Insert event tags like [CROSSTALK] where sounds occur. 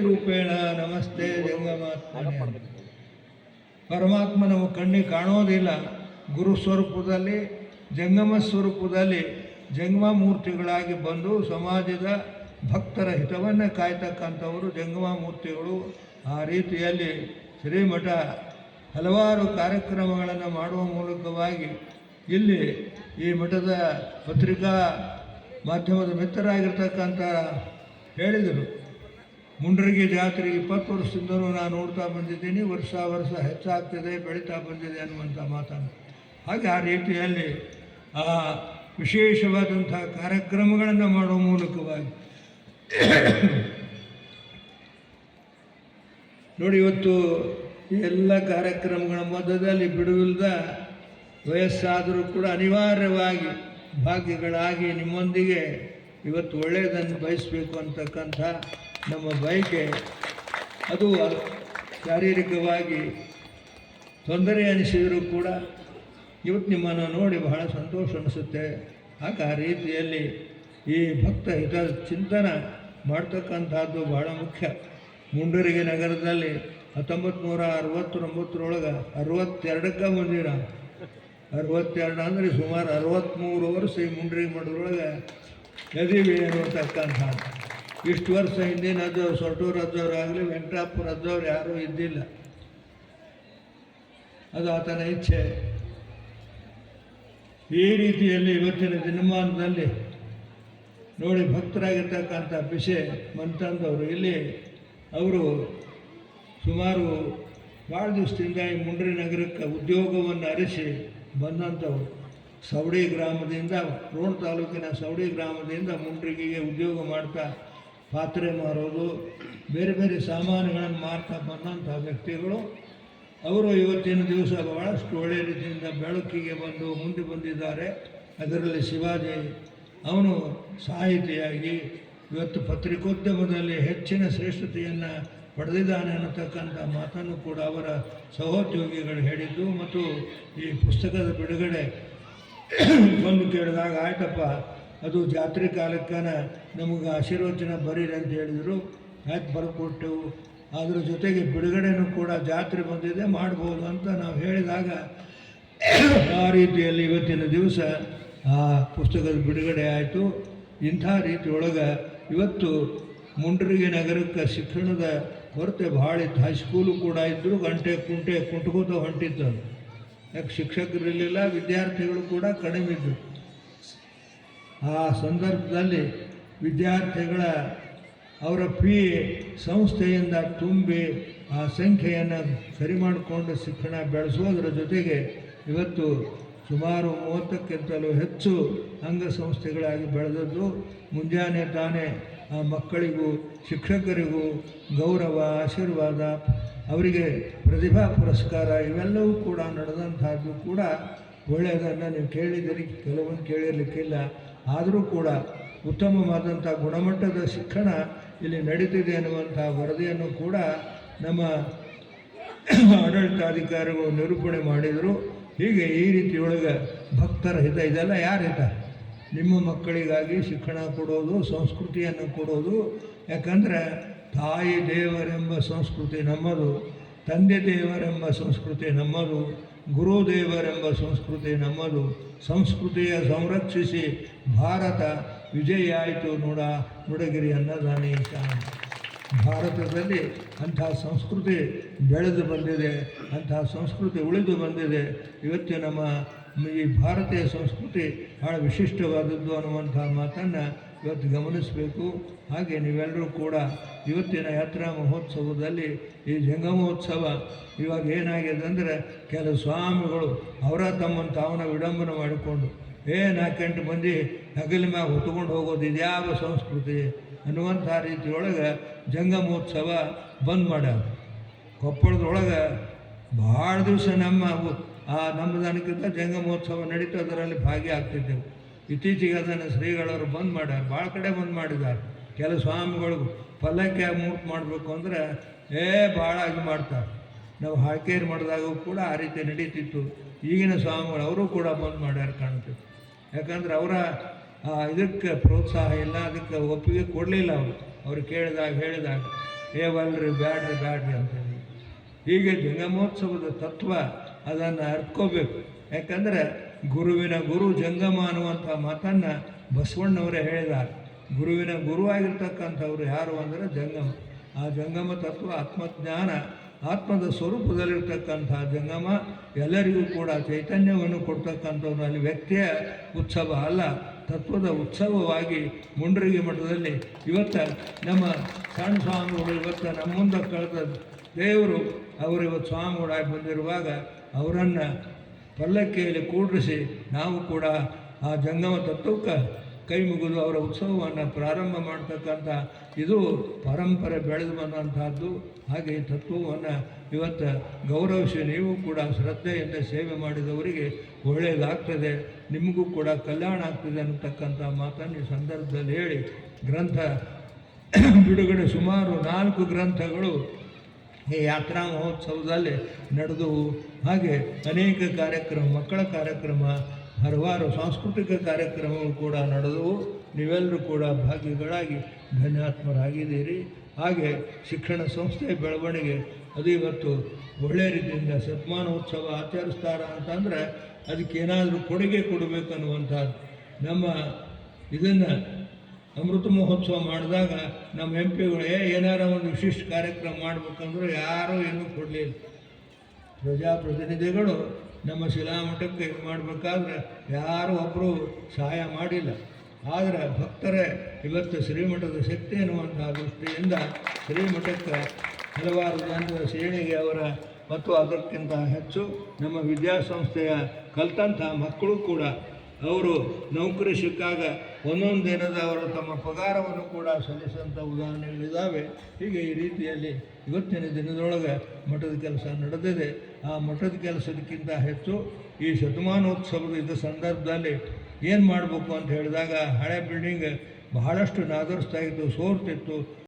ರೂಪೇಣ ನಮಸ್ತೆ ಜಂಗಮಾತ್ಮನೇ. ಪರಮಾತ್ಮ ನಮ್ಮ ಕಣ್ಣಿಗೆ ಕಾಣೋದಿಲ್ಲ. ಗುರು ಸ್ವರೂಪದಲ್ಲಿ, ಜಂಗಮ ಸ್ವರೂಪದಲ್ಲಿ ಜಂಗಮ ಮೂರ್ತಿಗಳಾಗಿ ಬಂದು ಸಮಾಜದ ಭಕ್ತರ ಹಿತವನ್ನೇ ಕಾಯ್ತಕ್ಕಂಥವರು ಜಂಗಮ ಮೂರ್ತಿಗಳು. ಆ ರೀತಿಯಲ್ಲಿ ಶ್ರೀಮಠ ಹಲವಾರು ಕಾರ್ಯಕ್ರಮಗಳನ್ನು ಮಾಡುವ ಮೂಲಕವಾಗಿ ಇಲ್ಲಿ ಈ ಮಠದ ಪತ್ರಿಕಾ ಮಾಧ್ಯಮದ ಮಿತ್ರರಾಗಿರ್ತಕ್ಕಂಥ ಹೇಳಿದರು. ಮುಂಡ್ರಿಗೆ ಜಾತ್ರೆ ಇಪ್ಪತ್ತು ವರ್ಷದಿಂದಲೂ ನಾನು ನೋಡ್ತಾ ಬಂದಿದ್ದೀನಿ, ವರ್ಷ ವರ್ಷ ಹೆಚ್ಚಾಗ್ತದೆ, ಬೆಳೀತಾ ಬಂದಿದೆ ಅನ್ನುವಂಥ ಮಾತನ್ನು. ಹಾಗೆ ಆ ರೀತಿಯಲ್ಲಿ ಆ ವಿಶೇಷವಾದಂಥ ಕಾರ್ಯಕ್ರಮಗಳನ್ನು ಮಾಡುವ ಮೂಲಕವಾಗಿ [COUGHS] ನೋಡಿ, ಇವತ್ತು ಎಲ್ಲ ಕಾರ್ಯಕ್ರಮಗಳ ಮಧ್ಯದಲ್ಲಿ ಬಿಡುವಿಲ್ಲದ ವಯಸ್ಸಾದರೂ ಕೂಡ ಅನಿವಾರ್ಯವಾಗಿ ಭಾಗ್ಯಗಳಾಗಿ ನಿಮ್ಮೊಂದಿಗೆ ಇವತ್ತು ಒಳ್ಳೆಯದನ್ನು ಬಯಸಬೇಕು ಅಂತಕ್ಕಂಥ ನಮ್ಮ ಬಯಕೆ. ಅದು ಶಾರೀರಿಕವಾಗಿ ತೊಂದರೆ ಅನಿಸಿದರೂ ಕೂಡ ಇವತ್ತು ನಿಮ್ಮನ್ನು ನೋಡಿ ಬಹಳ ಸಂತೋಷ ಅನಿಸುತ್ತೆ. ಆಗ ಆ ರೀತಿಯಲ್ಲಿ ಈ ಭಕ್ತ ಹಿತ ಚಿಂತನ ಮಾಡ್ತಕ್ಕಂಥದ್ದು ಬಹಳ ಮುಖ್ಯ. ಮುಂಡರಿಗೆ ನಗರದಲ್ಲಿ ಹತ್ತೊಂಬತ್ತು ನೂರ ಅರವತ್ತೊಂಬತ್ತರೊಳಗೆ ಅರವತ್ತೆರಡಕ್ಕೆ ಬಂದಿರ. ಅರವತ್ತೆರಡು ಅಂದರೆ ಸುಮಾರು ಅರವತ್ತ್ಮೂರು ವರ್ಷ ಈ ಮುಂಡರಿಗೆ ಮಾಡೋದ್ರೊಳಗೆ ಎದೀವಿ ಅನ್ನುವಂತಕ್ಕಂಥ ಇಷ್ಟು ವರ್ಷ ಹಿಂದಿನ ಅಜ್ಜವ್ರು ಸೊರಟೂರು ಅಜ್ಜವರಾಗಲಿ ವೆಂಕಟಾಪುರ ಅಜ್ಜವ್ರು ಯಾರೂ ಇದ್ದಿಲ್ಲ. ಅದು ಆತನ ಇಚ್ಛೆ. ಈ ರೀತಿಯಲ್ಲಿ ಇವತ್ತಿನ ದಿನಮಾನದಲ್ಲಿ ನೋಡಿ ಭಕ್ತರಾಗಿರ್ತಕ್ಕಂಥ ವಿಷಯ ಮಂತಂದವರು, ಇಲ್ಲಿ ಅವರು ಸುಮಾರು ಭಾಳ ದಿವಸದಿಂದ ಈ ಮುಂಡ್ರಿ ನಗರಕ್ಕೆ ಉದ್ಯೋಗವನ್ನು ಅರಿಸಿ ಬಂದಂಥವ್ರು. ಸವಡಿ ಗ್ರಾಮದಿಂದ ರೋಣ ತಾಲೂಕಿನ ಸವಡಿ ಗ್ರಾಮದಿಂದ ಮುಂಡ್ರಿಗೆಗೆ ಉದ್ಯೋಗ ಮಾಡ್ತಾ ಪಾತ್ರೆ ಮಾರೋದು, ಬೇರೆ ಬೇರೆ ಸಾಮಾನುಗಳನ್ನು ಮಾರ್ತಾ ಬಂದಂಥ ವ್ಯಕ್ತಿಗಳು. ಅವರು ಇವತ್ತಿನ ದಿವಸ ಭಾಳಷ್ಟು ಒಳ್ಳೆಯ ರೀತಿಯಿಂದ ಬೆಳಕಿಗೆ ಬಂದು ಮುಂದೆ ಬಂದಿದ್ದಾರೆ. ಅದರಲ್ಲಿ ಶಿವಾಜಿ, ಅವನು ಸಾಹಿತಿಯಾಗಿ ಇವತ್ತು ಪತ್ರಿಕೋದ್ಯಮದಲ್ಲಿ ಹೆಚ್ಚಿನ ಶ್ರೇಷ್ಠತೆಯನ್ನು ಪಡೆದಿದ್ದಾನೆ ಅನ್ನತಕ್ಕಂಥ ಮಾತನ್ನು ಕೂಡ ಅವರ ಸಹೋದ್ಯೋಗಿಗಳು ಹೇಳಿದ್ದು ಮತ್ತು ಈ ಪುಸ್ತಕದ ಬಿಡುಗಡೆ ಬಂದು ಕೇಳಿದಾಗ, ಆಯ್ತಪ್ಪ, ಅದು ಜಾತ್ರೆ ಕಾಲಕ್ಕನ ನಮಗೆ ಆಶೀರ್ವಚನ ಬರೀರಿ ಅಂತ ಹೇಳಿದರು. ಆಯ್ತು ಬರ್ಕೊಟ್ಟೆವು? ಅದ್ರ ಜೊತೆಗೆ ಬಿಡುಗಡೆನೂ ಕೂಡ ಜಾತ್ರೆ ಬಂದಿದೆ, ಮಾಡ್ಬೋದು ಅಂತ ನಾವು ಹೇಳಿದಾಗ, ಆ ರೀತಿಯಲ್ಲಿ ಇವತ್ತಿನ ದಿವಸ ಆ ಪುಸ್ತಕದ ಬಿಡುಗಡೆ ಆಯಿತು. ಇಂಥ ರೀತಿಯೊಳಗೆ ಇವತ್ತು ಮುಂಡ್ರಿಗೆ ನಗರಕ್ಕೆ ಶಿಕ್ಷಣದ ಕೊರತೆ ಭಾಳ ಇತ್ತು. ಹೈಸ್ಕೂಲು ಕೂಡ ಇದ್ದರು ಗಂಟೆ ಕುಂಟೆ ಕುಂಟ್ಕೋತ ಹೊಂಟಿತ್ತು ಯಾಕೆ ಶಿಕ್ಷಕರಿರಲಿಲ್ಲ ವಿದ್ಯಾರ್ಥಿಗಳು ಕೂಡ ಕಡಿಮೆ ಇದ್ದರು ಆ ಸಂದರ್ಭದಲ್ಲಿ ವಿದ್ಯಾರ್ಥಿಗಳ, ಅವರ ಫೀ ಸಂಸ್ಥೆಯಿಂದ ತುಂಬಿ ಆ ಸಂಖ್ಯೆಯನ್ನು ಸರಿ ಮಾಡಿಕೊಂಡು ಶಿಕ್ಷಣ ಬೆಳೆಸೋದ್ರ ಜೊತೆಗೆ ಇವತ್ತು ಸುಮಾರು ಮೂವತ್ತಕ್ಕಿಂತಲೂ ಹೆಚ್ಚು ಅಂಗಸಂಸ್ಥೆಗಳಾಗಿ ಬೆಳೆದದ್ದು. ಮುಂಜಾನೆ ತಾನೇ ಆ ಮಕ್ಕಳಿಗೂ, ಶಿಕ್ಷಕರಿಗೂ ಗೌರವ, ಆಶೀರ್ವಾದ ಅವರಿಗೆ ಪ್ರತಿಭಾ ಪುರಸ್ಕಾರ ಇವೆಲ್ಲವೂ ಕೂಡ ನಡೆದಂಥದ್ದು ಕೂಡ ಒಳ್ಳೆಯದನ್ನು ನೀವು ಕೇಳಿದಿರಿ ಕೆಲವೊಂದು ಕೇಳಿರಲಿಕ್ಕಿಲ್ಲ. ಆದರೂ ಕೂಡ ಉತ್ತಮವಾದಂಥ ಗುಣಮಟ್ಟದ ಶಿಕ್ಷಣ ಇಲ್ಲಿ ನಡೀತಿದೆ ಅನ್ನುವಂಥ ವರದಿಯನ್ನು ಕೂಡ ನಮ್ಮ ಆಡಳಿತಾಧಿಕಾರಿಗಳು ನಿರೂಪಣೆ ಮಾಡಿದರು. ಹೀಗೆ ಈ ರೀತಿಯೊಳಗೆ ಭಕ್ತರ ಹಿತ ಇದೆಲ್ಲ ಯಾರ ಹಿತ? ನಿಮ್ಮ ಮಕ್ಕಳಿಗಾಗಿ ಶಿಕ್ಷಣ ಕೊಡೋದು, ಸಂಸ್ಕೃತಿಯನ್ನು ಕೊಡೋದು. ಯಾಕಂದರೆ ತಾಯಿ ದೇವರೆಂಬ ಸಂಸ್ಕೃತಿ ನಮ್ಮದು, ತಂದೆ ದೇವರೆಂಬ ಸಂಸ್ಕೃತಿ ನಮ್ಮದು, ಗುರುದೇವರೆಂಬ ಸಂಸ್ಕೃತಿ ನಮ್ಮದು. ಸಂಸ್ಕೃತಿಯ ಸಂರಕ್ಷಿಸಿ ಭಾರತ ವಿಜಯ ಆಯಿತು ನೋಡ, ನುಡಗಿರಿ ಅನ್ನದಾನೀಶ ಭಾರತದಲ್ಲಿ ಅಂಥ ಸಂಸ್ಕೃತಿ ಬೆಳೆದು ಬಂದಿದೆ, ಅಂಥ ಸಂಸ್ಕೃತಿ ಉಳಿದು ಬಂದಿದೆ. ಇವತ್ತು ನಮ್ಮ ಈ ಭಾರತೀಯ ಸಂಸ್ಕೃತಿ ಭಾಳ ವಿಶಿಷ್ಟವಾದದ್ದು ಅನ್ನುವಂಥ ಮಾತನ್ನು ಇವತ್ತು ಗಮನಿಸಬೇಕು. ಹಾಗೆ ನೀವೆಲ್ಲರೂ ಕೂಡ ಇವತ್ತಿನ ಯಾತ್ರಾ ಮಹೋತ್ಸವದಲ್ಲಿ ಈ ಜಂಗಮೋತ್ಸವ ಇವಾಗ ಏನಾಗಿದೆ ಅಂದರೆ ಕೆಲವು ಸ್ವಾಮಿಗಳು ಅವರ ತಮ್ಮನ್ನು ತಾವನ ವಿಡಂಬನೆ ಮಾಡಿಕೊಂಡು, ಏ ನಾಲ್ಕೆಂಟು ಮಂದಿ ಹಗಲ ಮ್ಯಾಗ ಹೊತ್ಕೊಂಡು ಹೋಗೋದು ಇದ್ಯಾವ ಸಂಸ್ಕೃತಿ? ಅನ್ನುವಂಥ ರೀತಿಯೊಳಗೆ ಜಂಗಮೋತ್ಸವ ಬಂದ್ ಮಾಡ್ಯಾರ. ಕೊಪ್ಪಳದೊಳಗೆ ಭಾಳ ದಿವಸ ನಮ್ಮ ಆ ನಮ್ಮದನಕ್ಕಿಂತ ಜಂಗಮೋತ್ಸವ ನಡೀತು, ಅದರಲ್ಲಿ ಭಾಗಿಯಾಗ್ತಿದ್ದೆವು. ಇತ್ತೀಚೆಗೆ ಅದನ್ನು ಶ್ರೀಗಳವರು ಬಂದ್ ಮಾಡ್ಯಾರ ಭಾಳ ಕಡೆ ಬಂದ್ ಮಾಡಿದ್ದಾರೆ ಕೆಲವು ಸ್ವಾಮಿಗಳು ಪಲ್ಲಕ್ಕಿ ಮೂಟ್ ಮಾಡಬೇಕು ಅಂದರೆ, ಏ ಭಾಳ ಇದು ಮಾಡ್ತಾರೆ. ನಾವು ಹಾಕೇರಿ ಮಾಡಿದಾಗೂ ಕೂಡ ಆ ರೀತಿ ನಡೀತಿತ್ತು. ಈಗಿನ ಸ್ವಾಮಿಗಳು ಅವರು ಕೂಡ ಬಂದ್ ಮಾಡ್ಯಾರ ಕಾಣ್ತಿತ್ತು ಯಾಕಂದ್ರೆ ಅವರ ಇದಕ್ಕೆ ಪ್ರೋತ್ಸಾಹ ಇಲ್ಲ, ಅದಕ್ಕೆ ಒಪ್ಪಿಗೆ ಕೊಡಲಿಲ್ಲ ಅವರು. ಅವ್ರು ಕೇಳಿದಾಗ ಹೇಳಿದಾಗ, ಏ ಬಲ್ರಿ ಬ್ಯಾಡ್ರಿ ಬ್ಯಾಡ್ರಿ ಅಂತೇಳಿ. ಹೀಗೆ ಜಂಗಮೋತ್ಸವದ ತತ್ವ ಅದನ್ನು ಅರ್ಕೋಬೇಕು ಯಾಕಂದರೆ ಗುರುವಿನ ಗುರು ಜಂಗಮ ಅನ್ನುವಂಥ ಮಾತನ್ನು ಬಸವಣ್ಣವರೇ ಹೇಳಿದ್ದಾರೆ. ಗುರುವಿನ ಗುರು ಆಗಿರ್ತಕ್ಕಂಥವ್ರು ಯಾರು ಅಂದರೆ ಜಂಗಮ. ಆ ಜಂಗಮ ತತ್ವ ಆತ್ಮಜ್ಞಾನ, ಆತ್ಮದ ಸ್ವರೂಪದಲ್ಲಿರ್ತಕ್ಕಂಥ ಜಂಗಮ, ಎಲ್ಲರಿಗೂ ಕೂಡ ಚೈತನ್ಯವನ್ನು ಕೊಡ್ತಕ್ಕಂಥವ್ರು ಅಲ್ಲಿ ವ್ಯಕ್ತಿಯ ಉತ್ಸವ ಅಲ್ಲ, ತತ್ವದ ಉತ್ಸವವಾಗಿ ಮುಂಡ್ರಿಗೆ ಮಠದಲ್ಲಿ ಇವತ್ತು ನಮ್ಮ ಸಣ್ಣ ಸ್ವಾಮಿಗಳು ಇವತ್ತು ನಮ್ಮ ಮುಂದೆ ಕಳೆದ ದೇವರು, ಅವರು ಇವತ್ತು ಸ್ವಾಮಿಗಳಾಗಿ ಬಂದಿರುವಾಗ ಅವರನ್ನು ಪಲ್ಲಕ್ಕಿಯಲ್ಲಿ ಕೂಡಿಸಿ ನಾವು ಕೂಡ ಆ ಜಂಗಮ ತತ್ವಕ್ಕೆ ಕೈ ಮುಗಿದು ಅವರ ಉತ್ಸವವನ್ನು ಪ್ರಾರಂಭ ಮಾಡ್ತಕ್ಕಂಥ ಇದು ಪರಂಪರೆ ಬೆಳೆದು ಬಂದಂತಹದ್ದು. ಹಾಗೆ ಈ ತತ್ವವನ್ನು ಇವತ್ತು ಗೌರವಿಸಿ ನೀವು ಕೂಡ ಶ್ರದ್ಧೆಯಿಂದ ಸೇವೆ ಮಾಡಿದವರಿಗೆ ಒಳ್ಳೆಯದಾಗ್ತದೆ ನಿಮಗೂ ಕೂಡ ಕಲ್ಯಾಣ ಆಗ್ತದೆ ಅನ್ನತಕ್ಕಂಥ ಮಾತನ್ನು ಈ ಸಂದರ್ಭದಲ್ಲಿ ಹೇಳಿ ಗ್ರಂಥ ಬಿಡುಗಡೆ ಸುಮಾರು ನಾಲ್ಕು ಗ್ರಂಥಗಳು ಈ ಯಾತ್ರಾ ಮಹೋತ್ಸವದಲ್ಲಿ ನಡೆದವು ಹಾಗೆ ಅನೇಕ ಕಾರ್ಯಕ್ರಮ, ಮಕ್ಕಳ ಕಾರ್ಯಕ್ರಮ, ಹಲವಾರು ಸಾಂಸ್ಕೃತಿಕ ಕಾರ್ಯಕ್ರಮಗಳು ಕೂಡ ನಡೆದವು ನೀವೆಲ್ಲರೂ ಕೂಡ ಭಾಗಿಗಳಾಗಿ ಧನ್ಯಾತ್ಮರಾಗಿದ್ದೀರಿ. ಹಾಗೆ ಶಿಕ್ಷಣ ಸಂಸ್ಥೆಯ ಬೆಳವಣಿಗೆ ಅದು ಇವತ್ತು ಒಳ್ಳೆಯ ರೀತಿಯಿಂದ ಶತಮಾನೋತ್ಸವ ಆಚರಿಸ್ತಾರ ಅಂತಂದರೆ ಅದಕ್ಕೇನಾದರೂ ಕೊಡುಗೆ ಕೊಡಬೇಕನ್ನುವಂಥದ್ದು. ನಮ್ಮ ಇದನ್ನು ಅಮೃತ ಮಹೋತ್ಸವ ಮಾಡಿದಾಗ ನಮ್ಮ ಎಂ ಪಿಗಳು ಏನಾರ ಒಂದು ವಿಶಿಷ್ಟ ಕಾರ್ಯಕ್ರಮ ಮಾಡಬೇಕಂದ್ರೂ ಯಾರೂ ಏನೂ ಕೊಡಲಿಲ್ಲ. ಪ್ರಜಾಪ್ರತಿನಿಧಿಗಳು ನಮ್ಮ ಶಿಲಾಮಠಕ್ಕೆ ಇದು ಮಾಡಬೇಕಾದ್ರೆ ಯಾರೂ ಒಬ್ಬರು ಸಹಾಯ ಮಾಡಿಲ್ಲ. ಆದರೆ ಭಕ್ತರೇ, ಇವತ್ತು ಶ್ರೀಮಠದ ಶಕ್ತಿ ಎನ್ನುವಂಥ ದೃಷ್ಟಿಯಿಂದ ಶ್ರೀಮಠಕ್ಕೆ ಹಲವಾರು ಜನರ ಶ್ರೇಣಿಗೆ ಅವರ ಮತ್ತು ಅದಕ್ಕಿಂತ ಹೆಚ್ಚು ನಮ್ಮ ವಿದ್ಯಾಸಂಸ್ಥೆಯ ಕಲಿತಂಥ ಮಕ್ಕಳು ಕೂಡ ಅವರು ನೌಕರಿ ಸಿಕ್ಕಾಗ ಒಂದೊಂದು ದಿನದ ಅವರು ತಮ್ಮ ಪಗಾರವನ್ನು ಕೂಡ ಸಲ್ಲಿಸುವಂಥ ಉದಾಹರಣೆಗಳಿದ್ದಾವೆ ಹೀಗೆ ಈ ರೀತಿಯಲ್ಲಿ ಇವತ್ತಿನ ದಿನದೊಳಗೆ ಮಠದ ಕೆಲಸ ನಡೆದಿದೆ. ಆ ಮಠದ ಕೆಲಸದಕ್ಕಿಂತ ಹೆಚ್ಚು ಈ ಶತಮಾನೋತ್ಸವದ ಇದ್ದ ಸಂದರ್ಭದಲ್ಲಿ ಏನು ಮಾಡಬೇಕು ಅಂತ ಹೇಳಿದಾಗ ಹಳೆ ಬಿಲ್ಡಿಂಗ್ ಬಹಳಷ್ಟು ನಾದರಿಸ್ತಾ ಇತ್ತು ಸೋರ್ತಿತ್ತು.